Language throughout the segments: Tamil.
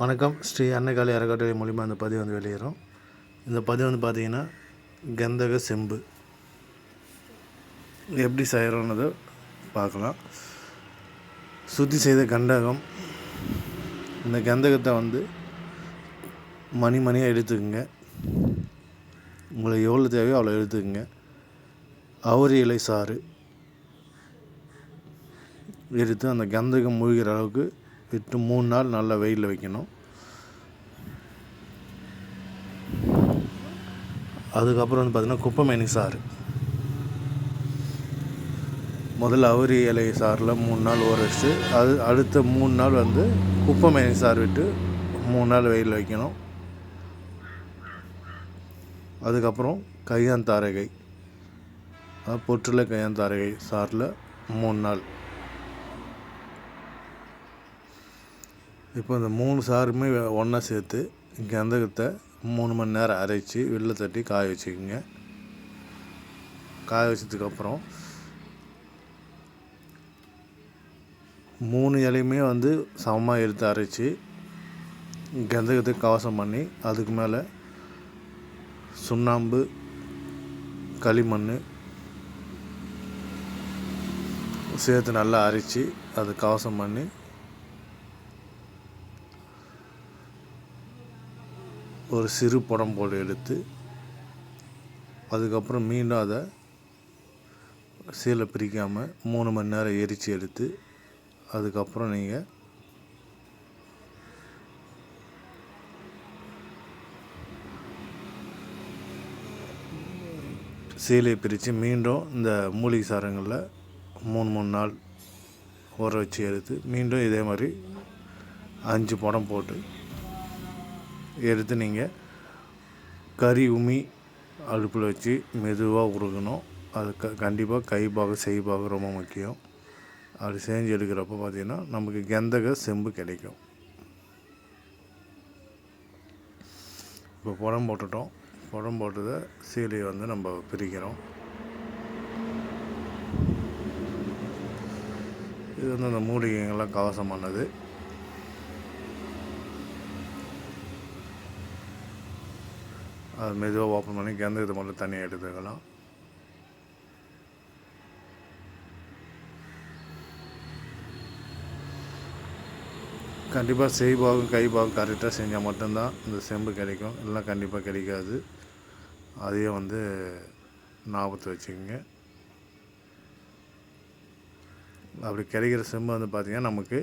வணக்கம். ஸ்ரீ அன்னகாளி அறக்கட்டளை மூலிமா இந்த பதிவு வந்து வெளியேறும். இந்த பதிவு வந்து பார்த்தீங்கன்னா கந்தக செம்பு. எப்படி செய்கிறோன்னதை பார்க்கலாம். சுத்தி செய்த கண்டகம் இந்த கந்தகத்தை வந்து மணி மணியாக எடுத்துக்கோங்க உங்களுக்கு எவ்வளோ தேவையோ அவ்வளோ எடுத்துக்கோங்க அவரி இலை சாறு. எடுத்து அந்த கந்தகம் மூழ்கிற அளவுக்கு விட்டு மூணு நாள் நல்லா வெயிலில் வைக்கணும். அதுக்கப்புறம் வந்து பார்த்திங்கன்னா குப்பமேனி சாறு. முதல்ல அவரி இலை சாறில் மூணு நாள் ஊற அது அடுத்த மூணு நாள் வந்து குப்பமேனி சாறு விட்டு மூணு நாள் வெயிலில் வைக்கணும். அதுக்கப்புறம் கையாந்தாரகை அதாவது பொற்றுல கையாந்தாரகை சாறில் மூணு நாள். இப்போ இந்த மூணு சாருமே ஒன்றா சேர்த்து கந்தகத்தை மூணு மணி நேரம் அரைச்சி வெளில தட்டி காய வச்சுக்கோங்க. காய வச்சதுக்கப்புறம் மூணு இலையுமே வந்து சமமாக எடுத்து அரைச்சி கந்தகத்தை கவசம் பண்ணி அதுக்கு மேலே சுண்ணாம்பு களிமண் சேர்த்து நல்லா அரைச்சி அது கவசம் பண்ணி ஒரு சிறு படம் போட்டு எடுத்து அதுக்கப்புறம் மீண்டும் அதை சீலை பிரிக்காமல் மூணு மணி நேரம் எரித்து எடுத்து அதுக்கப்புறம் நீங்கள் சீலையை பிரித்து மீண்டும் இந்த மூலிகை சாரங்களில் மூணு மூணு நாள் ஊற வச்சு எடுத்து மீண்டும் இதே மாதிரி அஞ்சு படம் போட்டு எடுத்து நீங்கள் கறி உமி அடுப்பில் வச்சு மெதுவாக உருகணும். அது க கண்டிப்பாக கை பாகம் செய் பாகம் ரொம்ப முக்கியம். அது செஞ்சு எடுக்கிறப்ப பார்த்திங்கன்னா நமக்கு கெந்தக செம்பு கிடைக்கும். இப்போ புடம் போட்டுட்டோம். புடம் போட்டதை சீலையை வந்து நம்ம பிரிக்கிறோம். இது வந்து அந்த மூலிகைங்கள்லாம் கவசமானது. அது மெதுவாக ஓப்பன் பண்ணி கந்தகத்தை மட்டும் தனியாக எடுத்துக்கலாம் கண்டிப்பாக செய்பாகம் கைபாகம் கரெக்டாக செஞ்சால் மட்டும்தான் இந்த செம்பு கிடைக்கும். இல்லைனா கண்டிப்பாக கிடைக்காது. அதையும் வந்து ஞாபகத்தை வச்சுக்கோங்க. அப்படி கிடைக்கிற செம்பு வந்து பார்த்திங்கன்னா நமக்கு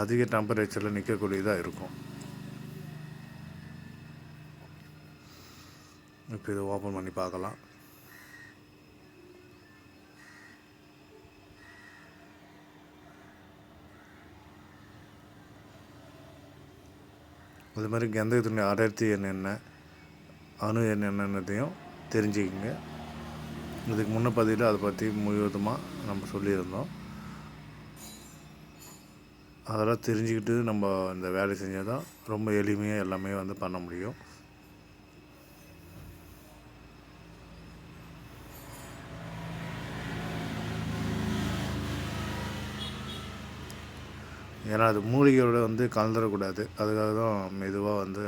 அதிக டெம்பரேச்சரில் நிற்கக்கூடியதாக இருக்கும். இப்போ இதை ஓப்பன் பண்ணி பார்க்கலாம். அது மாதிரி கந்தகத்தினுடைய அடர்த்தி என்னென்ன அணு என்னென்னதையும் தெரிஞ்சுக்கிங்க. இதுக்கு முன்ன பதிவில் அதை பற்றி முழுவதுமாக நம்ம சொல்லியிருந்தோம். அதெல்லாம் தெரிஞ்சுக்கிட்டு நம்ம இந்த வேலை செஞ்சால் தான் ரொம்ப எளிமையாக எல்லாமே வந்து பண்ண முடியும். ஏன்னா அது மூலிகையோட வந்து கலந்துடக்கூடாது அதுக்காக தான் மெதுவாக வந்து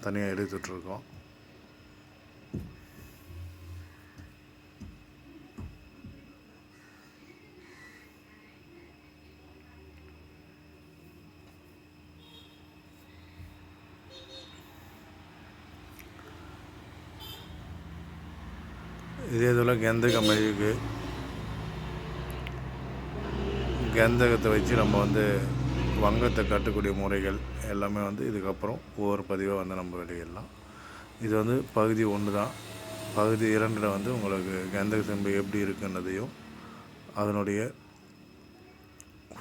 தனியாக எடுத்துட்ருக்கோம் இதே இதில் கம்பெனி இருக்குது கந்தகத்தை வச்சு நம்ம வந்து வங்கத்தை கட்டக்கூடிய முறைகள் எல்லாமே வந்து இதுக்கப்புறம் ஒவ்வொரு பதிவாக வந்து நம்ம வெளியிடலாம். இது வந்து பகுதி ஒன்று தான். பகுதி இரண்டில் வந்து உங்களுக்கு கந்தக செம்பு எப்படி இருக்குன்றதையும் அதனுடைய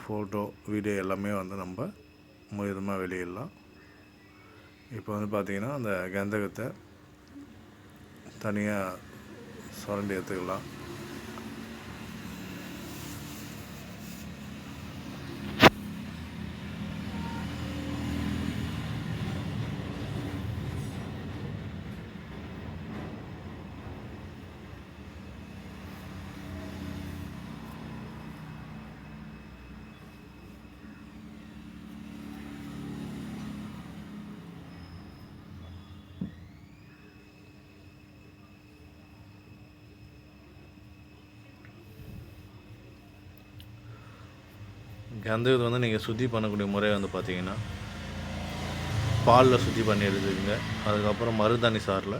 ஃபோட்டோ வீடியோ எல்லாமே வந்து நம்ம முழுதமாக வெளியிடலாம். இப்போ வந்து பார்த்திங்கன்னா அந்த கந்தகத்தை தனியாக சுரண்டி எடுத்துக்கலாம். கந்தகத்தை வந்து நீங்கள் சுத்தி பண்ணக்கூடிய முறை வந்து பார்த்தீங்கன்னா பாலில் சுத்தி பண்ணி எடுத்துக்கோங்க அதுக்கப்புறம் மருதாணி சாறில்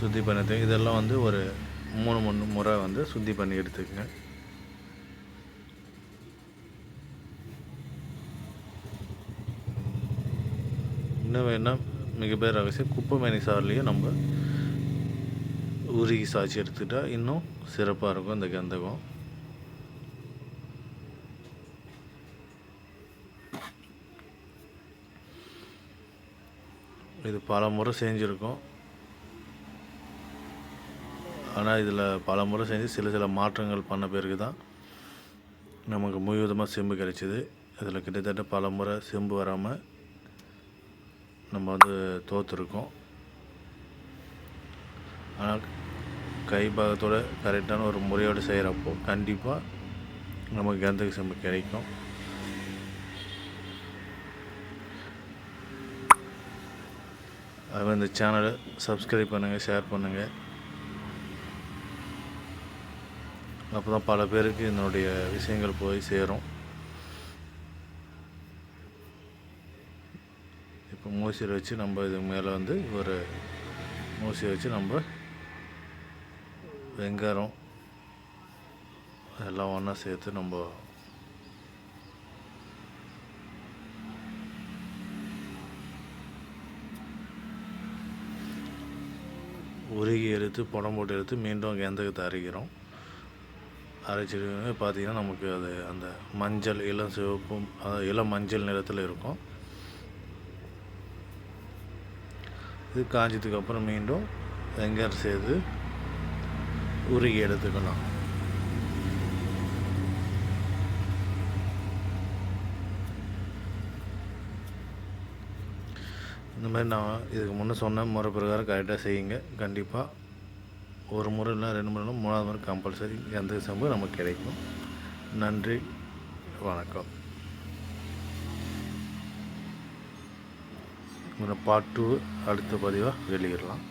சுத்தி பண்ணி இதெல்லாம் வந்து ஒரு மூணு மூணு முறை வந்து சுத்தி பண்ணி எடுத்துக்கங்க. இன்னும் வேணால் மிகப்பெரிய ரகசியம் குப்பைமேனி சாறுலேயும் நம்ம உருகி சாய்ச்சி எடுத்துக்கிட்டால் இன்னும் சிறப்பாக இருக்கும் இந்த கந்தகம். இது பல முறை செஞ்சுருக்கோம். ஆனால் இதில் பல முறை செஞ்சு சில சில மாற்றங்கள் பண்ண பிறகு தான் நமக்கு முழுவதுமாக செம்பு கிடைச்சிது. இதில் கிட்டத்தட்ட பல முறை செம்பு வராமல் நம்ம வந்து தோற்றுருக்கோம் ஆனால் கை பாகத்தோட கரெக்டான ஒரு முறையோடு செய்கிறப்போ கண்டிப்பாக நமக்கு கந்தக செம்பு கிடைக்கும். அது இந்த சேனலை சப்ஸ்கிரைப் பண்ணுங்கள் ஷேர் பண்ணுங்கள் அப்போ தான் பல பேருக்கு என்னுடைய விஷயங்கள் போய் சேரும். இப்போ மூசியில் வச்சு நம்ம இது மேலே வந்து ஒரு மூசியை வச்சு நம்ம வெங்காயம் எல்லாம் ஒன்றா சேர்த்து நம்ம உருகி எடுத்து புடம் போட்டு எடுத்து மீண்டும் கந்தகத்தை அரைக்கிறோம் அரைச்சிட்டு பார்த்தீங்கன்னா நமக்கு அது அந்த மஞ்சள் இளம் சிவப்பும் இளம் மஞ்சள் நிறத்தில் இருக்கும். இது காஞ்சதுக்கப்புறம் மீண்டும் வெங்காயம் சேர்த்து உருகி எடுத்துக்கலாம். இந்த மாதிரி நான் இதுக்கு முன்னே சொன்ன முறை பிரகாரம் கரெக்டாக செய்யுங்க. கண்டிப்பாக ஒரு முறை இல்லை ரெண்டு முறை இல்லை மூணாவது முறை கம்பல்சரி எந்த சம்பவம் நமக்கு கிடைக்கும். நன்றி. வணக்கம். பார்ட் பாட்டு அடுத்த பதிவாக வெளியிடலாம்.